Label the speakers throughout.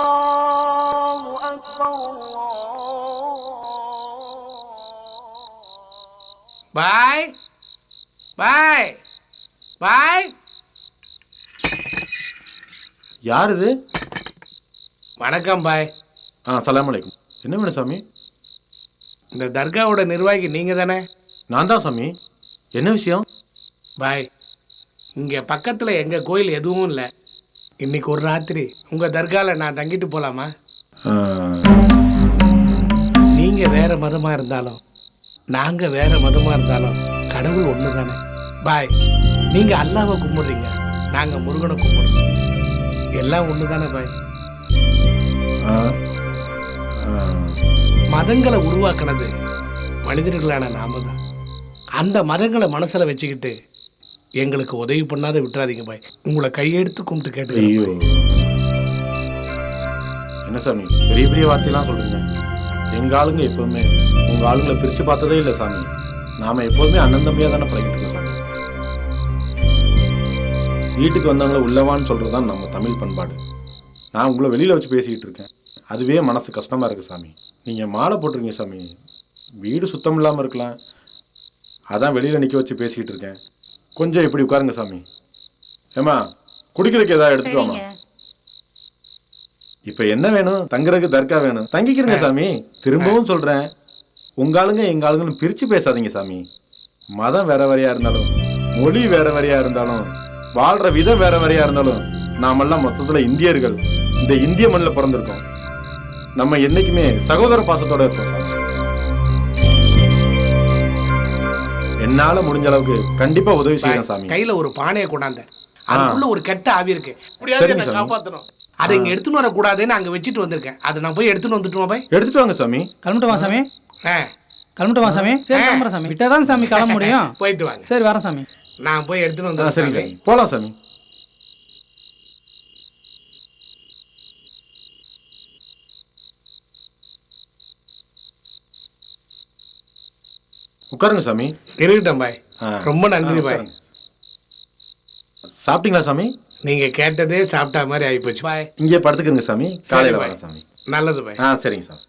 Speaker 1: الله أكبر الله
Speaker 2: பாய் பாய் பாய்
Speaker 3: யார் இது
Speaker 2: வணக்கம் பாய்
Speaker 3: ஆ சலாம் அலைக்கும் என்ன வேணும் சாமி
Speaker 2: இந்த தர்காவோட நிர்வாகி நீங்கள் தானே
Speaker 3: நான் தான் சாமி என்ன விஷயம்
Speaker 2: பாய் இங்கே பக்கத்தில் எங்கள் கோயில் எதுவும் இல்லை இன்னைக்கு ஒரு ராத்திரி. உங்கள் தர்காவில் நான் தங்கிட்டு போகலாமா
Speaker 3: ஆ,
Speaker 2: நீங்கள் வேற மதமாக இருந்தாலும் நாங்கள் வேற மதமாக இருந்தாலும் கடவுள் ஒன்று தானே பாய். நீங்கள் அல்லாவை கும்பிடுறீங்க நாங்கள் முருகனை கும்பிடுறோம். எல்லாம் ஒன்று தானே பாய். மதங்களை உருவாக்குனது மனிதர்களான நாம தான். அந்த மதங்களை மனசில் வச்சுக்கிட்டு எங்களுக்கு உதவி பண்ணாத விட்டுறாதீங்க பாய். உங்களை கையெடுத்து கும்பிட்டு கேட்டு
Speaker 3: என்ன சாமி? பெரிய பெரிய வார்த்தையெல்லாம் சொல்றீங்க. எங்க ஆளுங்க எப்பவுமே உங்க ஆளுங்களை பிரிச்சு பார்த்ததே இல்லை சாமி. நாம எப்போதுமே அண்ணன் தானே பழகிட்டு இருக்கோம் சாமி. வீட்டுக்கு வந்தவங்கள உள்ளவான்னு சொல்றது தான் நம்ம தமிழ் பண்பாடு. நான் உங்களை வெளியில் வச்சு பேசிக்கிட்டு இருக்கேன். அதுவே மனசு கஷ்டமாக இருக்குது சாமி. நீங்கள் மாலை போட்டிருக்கீங்க சாமி. வீடு சுத்தம் இல்லாமல் இருக்கலாம். அதான் வெளியில் நிற்க வச்சு பேசிக்கிட்டு இருக்கேன். கொஞ்சம் இப்படி உட்காருங்க சாமி. ஏமா குடிக்கிறதுக்கு ஏதாவது எடுத்துட்டு வாமா இப்ப என்ன வேணும்? தங்குறதுக்கு தர்கா வேணும். தங்கிக்கிறங்க சாமி. திரும்பவும் சொல்றேன். உங்க ஆளுங்க எங்க ஆளுங்களும் பிரிச்சு பேசாதீங்க சாமி. மதம் வேற வேறையா இருந்தாலும் மொழி வேற வேறையா இருந்தாலும் வாழ்ற விதம் வேற வேறையா இருந்தாலும் நாமெல்லாம் மொத்தத்துல இந்தியர்கள். இந்த இந்திய மண்ணில் பிறந்திருக்கோம். நம்ம என்னைக்குமே சகோதர பாசத்தோட இருப்போம் என்னால முடிஞ்ச அளவுக்கு கண்டிப்பா உதவி செய்யறேன் சாமி.
Speaker 2: கையில் ஒரு பானையை கொண்டாந்தேன் அதுக்குள்ள ஒரு கெட்ட ஆவி இருக்கு.
Speaker 3: சாமி.
Speaker 2: காப்பாற்றணும் அதை இங்க எடுத்துன்னு வரக்கூடாதுன்னு அங்க வச்சுட்டு வந்திருக்கேன். அதை நான் போய் எடுத்துன்னு வந்துட்டுமா பாய்
Speaker 3: எடுத்துட்டு வாங்க சாமி.
Speaker 4: கிளம்பிட்டுமா சாமி. கிளம்பிட்டுமா சாமி. சரி கிளம்புறேன் சாமி. விட்டாதான் சாமி கிளம்ப முடியும்.
Speaker 2: போயிட்டு வாங்க.
Speaker 4: சரி வரேன் சாமி.
Speaker 2: நான் போய் எடுத்துன்னு
Speaker 3: ஆ,
Speaker 2: வந்துடுறேன். சாமி.
Speaker 3: போலாம் சாமி. உட்காருங்க சாமி.
Speaker 2: இருக்கட்டும் பாய். ரொம்ப நன்றி பாய்.
Speaker 3: சாப்பிட்டீங்களா சாமி?
Speaker 2: நீங்க கேட்டதே சாப்பிட்டா மாதிரி ஆயிப்போச்சு. பாய்.
Speaker 3: இங்கே படுத்துக்கிறங்க சாமி. காலையில
Speaker 2: பாய்.
Speaker 3: சாமி.
Speaker 2: நல்லது பாய்.
Speaker 3: ஆ சரிங்க சாமி.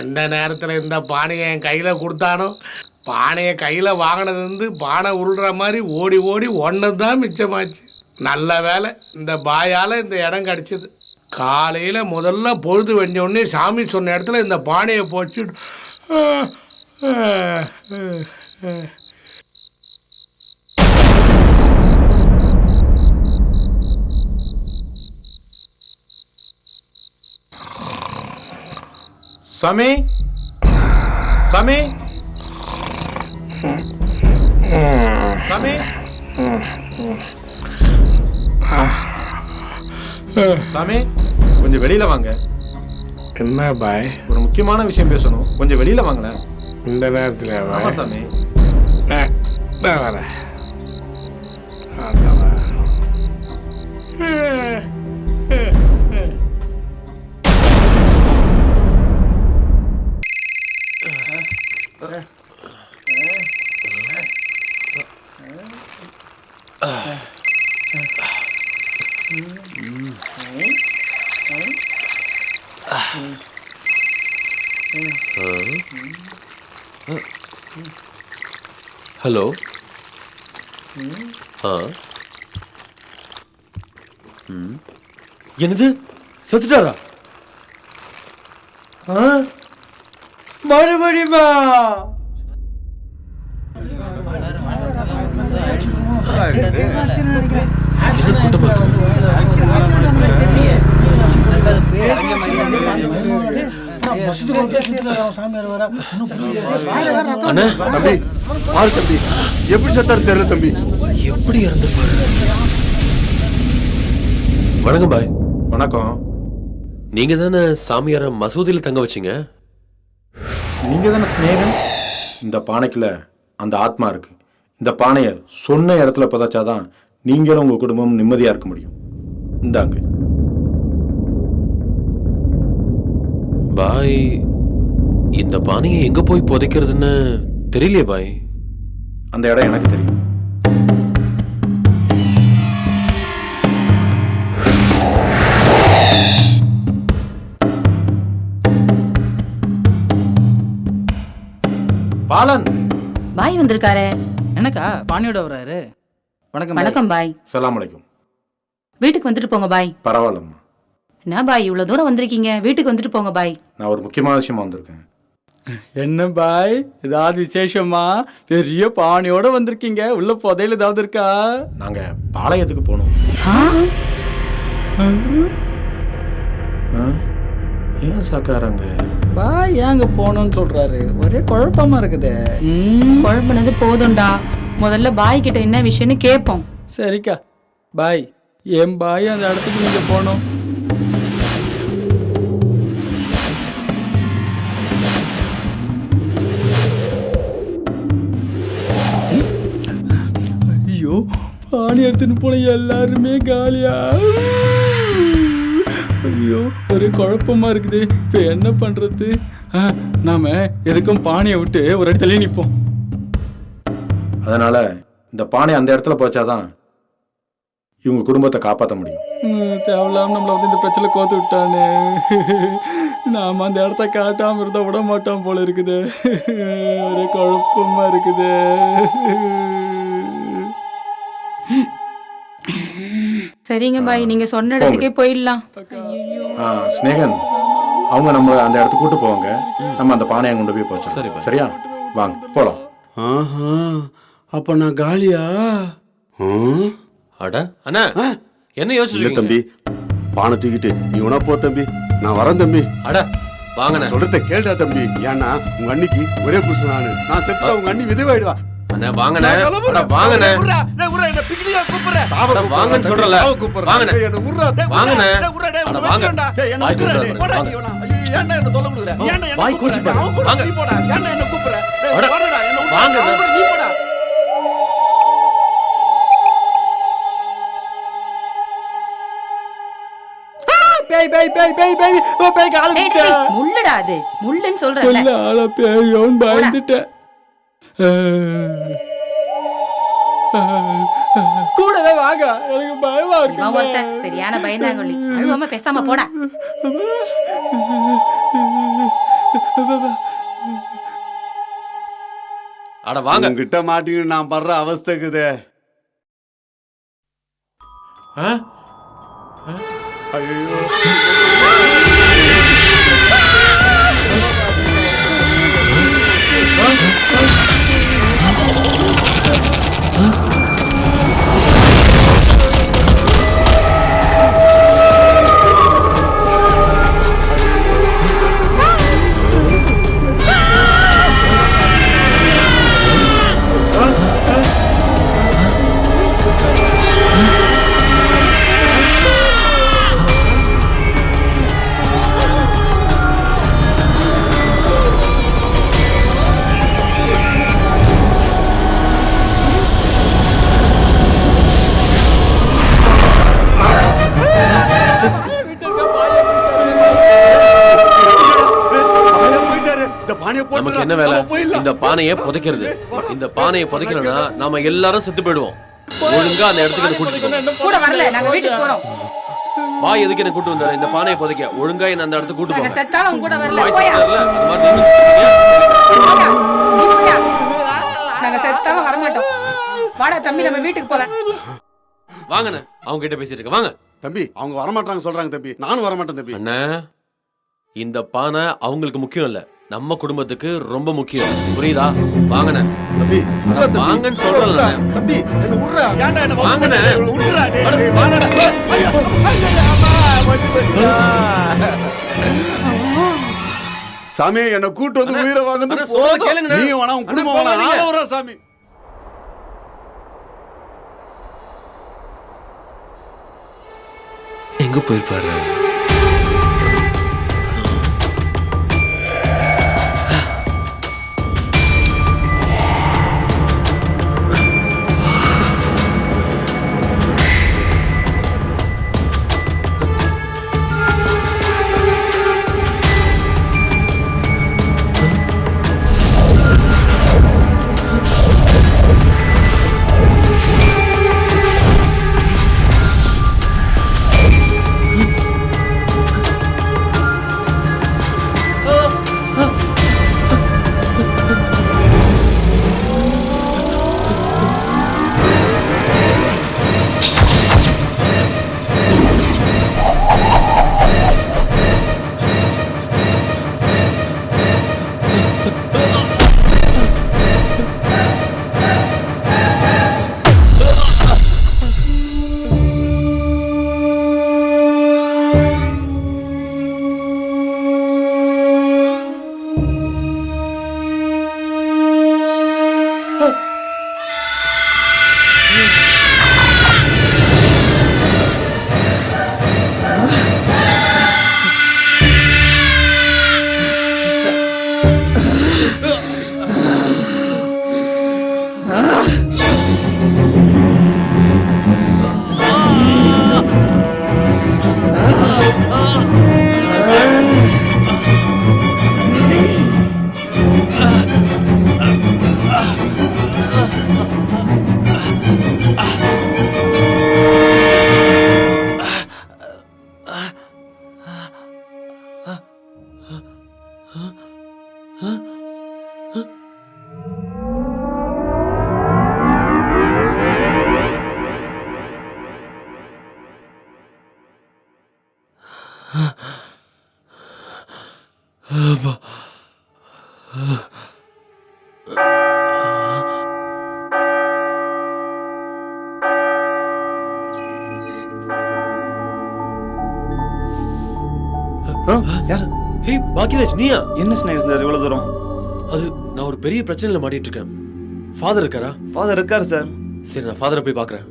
Speaker 2: எந்த நேரத்தில் இந்த பானையை என் கையில் கொடுத்தானோ பானையை கையில் வாங்கினது வந்து பானை உருள்ற மாதிரி ஓடி ஓடி ஒன்று தான் மிச்சமாச்சு. நல்ல வேலை இந்த பாயால் இந்த இடம் கிடச்சிது. காலையில் முதல்ல பொழுது வெஞ்ச உடனே சாமி சொன்ன இடத்துல இந்த பானையை போச்சு.
Speaker 3: சாமி சாமி. சாமி. சாமி கொஞ்சம் வெளியில வாங்க
Speaker 2: என்ன பாய்
Speaker 3: ஒரு முக்கியமான விஷயம் பேசணும் கொஞ்சம் வெளியில வாங்களேன்
Speaker 2: இந்த நேரத்தில்
Speaker 3: ஆமா சாமி
Speaker 2: நான் நான் வரேன் நான் வரேன்.
Speaker 5: ஹலோ ஆ ம். என்னது செத்துட்டாரா ஆ மறுபடியுமா என்ன கூட்டமா இருக்கு? அண்ணா
Speaker 6: தம்பி பாரு தம்பி. எப்படி செத்தாரு தெரியல தம்பி.
Speaker 5: எப்படி இறந்துருப்பாரு வணக்கம் பாய்.
Speaker 3: வணக்கம்.
Speaker 5: நீங்க தானே சாமியார மசூதியில தங்க வச்சீங்க?
Speaker 3: நீங்க தானே இந்த பானைக்குள்ள அந்த ஆத்மா இருக்கு. இந்த பானையை சொன்ன இடத்துல புதைச்சாதான் நீங்களும் உங்க குடும்பம் நிம்மதியா இருக்க முடியும். இந்தாங்க.
Speaker 5: பாய் இந்த பானையை எங்க போய் புதைக்கிறதுன்னு தெரியலையே பாய்.
Speaker 3: அந்த இடம் எனக்கு தெரியும். பாலன்!
Speaker 7: பாய் வந்திருக்காரே.
Speaker 4: எனக்கா பாணியோட வர்றாரு. வணக்கம்.
Speaker 7: வணக்கம் பாய்.
Speaker 3: சலாம் அலைக்கும்
Speaker 7: வீட்டுக்கு வந்துட்டு போங்க பாய்.
Speaker 3: பரவாயில்லம்மா.
Speaker 7: என்ன பாய் இவ்வளவு தூரம் வந்திருக்கீங்க? வீட்டுக்கு வந்துட்டு போங்க பாய்.
Speaker 3: நான் ஒரு முக்கியமான விஷயமா வந்திருக்கேன்.
Speaker 8: என்ன பாய்? ஏதாவது விசேஷமா? பெரிய பானையோட வந்திருக்கீங்க. உள்ள புதையல் ஏதாவது இருக்கா?
Speaker 3: நாங்க பாளையத்துக்கு?
Speaker 7: ஆ?
Speaker 3: ஏன் சாக்காராங்க?
Speaker 8: பாய் ஏங்க போகணும்னு சொல்றாரு? ஒரே குழப்பமா இருக்குது.
Speaker 7: குழம்புனது போதும்டா. முதல்ல பாய் கிட்ட என்ன விஷயம்னு கேட்போம்
Speaker 8: சரிக்கா. பாய் என் பாய் அந்த இடத்துக்கு நீங்க போகணும். ஐயோ பானி எடுத்துன்னு போன எல்லாருமே காலியா? ஐயோ ஒரே குழப்பமா இருக்குது. இப்போ என்ன பண்றது? நாம எதுக்கும் பானையை விட்டு ஒரு இடத்துல நிற்போம்
Speaker 3: அதனால இந்த பானை அந்த இடத்துல போச்சாதான் இவங்க குடும்பத்தை காப்பாற்ற முடியும்.
Speaker 8: தேவையில்லாம நம்மள வந்து இந்த பிரச்சனை கோத்து விட்டானே. நாம அந்த இடத்த காட்டாம இருந்தா விட மாட்டோம் போல இருக்குது. ஒரே குழப்பமா இருக்குது.
Speaker 7: சரிங்க பாய் நீங்க சொன்ன இடத்துக்கே போயிடலாம்.
Speaker 3: ஆ, ஸ்நேகன் அவங்க நம்மளை அந்த இடத்துக்கு கூட்டு போவாங்க. நம்ம அந்த பானையை கொண்டு போய் போச்சோம்
Speaker 5: சரிப்பா.
Speaker 3: சரியா? வாங்க போலாம்.
Speaker 6: ஆஹா அப்ப நான் காலியா?
Speaker 5: அட அண்ணா என்ன யோசிச்சிருக்கீங்க
Speaker 6: தம்பி பானை தூக்கிட்டு நீ உன போ தம்பி. நான் வரேன் தம்பி.
Speaker 5: அட வாங்கண்ணே.
Speaker 6: சொல்றத கேளுடா தம்பி. ஏன்னா உங்க அண்ணிக்கு ஒரே புருஷன் நானு. நான் செத்துட்டா உங்க அண்ணி விதவாயிடுவா
Speaker 5: அண்ணா வாங்கண்ணே. அட வாங்கண்ணே. அட வாங்கன்னு சொல்றல வாங்கண்ணே. வாங்கண்ணே. அட வாங்க. பாய் கூப்பிடுறாரு வாங்க. பாய் கோச்சு பாரு வாங்க. அட வாங்க.
Speaker 8: பேய் பேய் பேய் பேய் பேய். ஓ, பேய் கால
Speaker 7: டேய், டேய், முள்ளுடா அது. முள்ளுன்னு சொல்றேன்ல.
Speaker 8: இல்ல ஆள பேயோன்னு பயந்துட்டேன். கூடவே வாங்க. எனக்கு பயமா
Speaker 7: ஒருத்தன்.
Speaker 8: இருக்கு
Speaker 7: சரியான பயந்தாங்கொல்லி. அழுவாம பேசாம போடா.
Speaker 5: அட வாங்க.
Speaker 6: உங்ககிட்ட மாட்டின்னு நான் படுற அவஸ்தைக்குதே ஐயோ. இந்த பானையை போட்டு
Speaker 5: நமக்கு என்ன வேலை? இந்த பானையை புதைக்கிறது. இந்த பானையை புதைக்கலனா நாம எல்லாரும் செத்து போயிடுவோம். ஒழுங்கா அந்த இடத்துக்கு கூட்டிட்டு
Speaker 7: கூட வரல. நாங்க வீட்டுக்கு போறோம்.
Speaker 5: பாய் எதுக்கு என்ன கூட்டு வந்தாரு? இந்த பானையை புதைக்க. ஒழுங்கா என்ன அந்த இடத்துக்கு கூட்டு போங்க
Speaker 7: செத்தாலும் கூட வரல.
Speaker 5: நீங்க
Speaker 7: செத்தாலும் வரமாட்டோம். வாடா தம்பி நம்ம வீட்டுக்கு போலாம்.
Speaker 5: வாங்கண்ணே. அவங்க கிட்ட பேசிட்டு இருக்க வாங்க.
Speaker 6: தம்பி அவங்க வரமாட்டாங்க சொல்றாங்க தம்பி. நானும் வரமாட்டேன் தம்பி.
Speaker 5: அண்ணா இந்த பானை அவங்களுக்கு முக்கியம் இல்ல. நம்ம குடும்பத்துக்கு ரொம்ப முக்கியம். புரியுதா? வாங்கண்ணே
Speaker 6: தம்பி.
Speaker 5: வாங்கன்னு சொல்றேன்ல.
Speaker 6: விட்றா, தம்பி என்ன விட்றா. ஏன்டா என்ன டேய், வாடா. வண்டி போச்சுடா. சாமி என்ன கூட்டு வந்து உயிரை வாங்குறது
Speaker 5: சொல்றத
Speaker 6: போதும்
Speaker 5: கேளுங்கண்ணே.
Speaker 6: நீ வேணா உன் குடும்பம் வேணா. சாமி.
Speaker 5: எங்க போயிருப்பாரு?
Speaker 9: யார்?
Speaker 5: ஹே பாக்கியராஜ் நீயா?
Speaker 9: என்ன ஸ்நேகம் சார் இவ்வளோ தூரம்?
Speaker 5: அது நான் ஒரு பெரிய பிரச்சனையில மாட்டிட்டு இருக்கேன். ஃபாதர் இருக்காரா?
Speaker 9: ஃபாதர் இருக்கார் சார்
Speaker 5: சரி நான் ஃபாதரை போய் பார்க்கறேன்